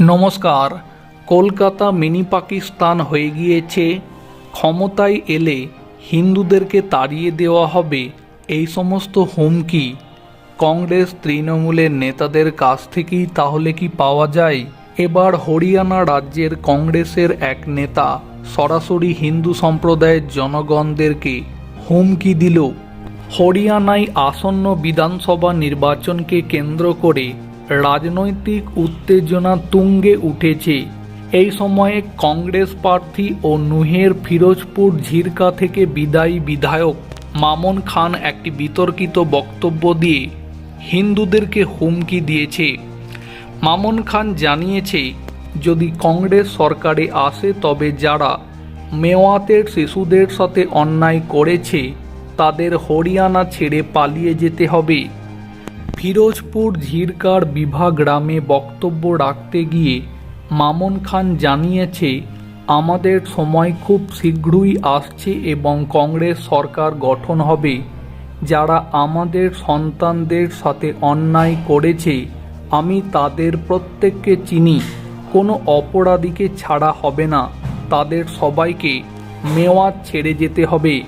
নমস্কার। কলকাতা মিনি পাকিস্তান হয়ে গিয়েছে। ক্ষমতায় এলে হিন্দুদেরকে তাড়িয়ে দেওয়া হবে। এই সমস্ত হুমকি কংগ্রেস তৃণমূলের নেতাদের কাছ থেকেই তাহলে কি পাওয়া যায়? এবার হরিয়ানা রাজ্যের কংগ্রেসের এক নেতা সরাসরি হিন্দু সম্প্রদায়ের জনগণদেরকে হুমকি দিল। হরিয়ানায় আসন্ন বিধানসভা নির্বাচনকে কেন্দ্র করে রাজনৈতিক উত্তেজনা তুঙ্গে উঠেছে। এই সময়ে কংগ্রেস প্রার্থী ও নুহের ফিরোজপুর ঝিরকা থেকে বিদায়ী বিধায়ক মামন খান একটি বিতর্কিত বক্তব্য দিয়ে হিন্দুদেরকে হুমকি দিয়েছে। মামন খান জানিয়েছে, যদি কংগ্রেস সরকারে আসে, তবে যারা মেওয়াতের শিশুদের সাথে অন্যায় করেছে, তাদের হরিয়ানা ছেড়ে পালিয়ে যেতে হবে। ফিরোজপুর ঝিরকার বিভাগ গ্রামে বক্তব্য রাখতে গিয়ে মামুন খান জানিয়েছে, আমাদের সময় খুব শীঘ্রই আসছে এবং কংগ্রেস সরকার গঠন হবে। যারা আমাদের সন্তানদের সাথে অন্যায় করেছে, আমি তাদের প্রত্যেককে চিনি। কোনো অপরাধীকে ছাড়া হবে না। তাদের সবাইকে মেওয়াত ছেড়ে যেতে হবে।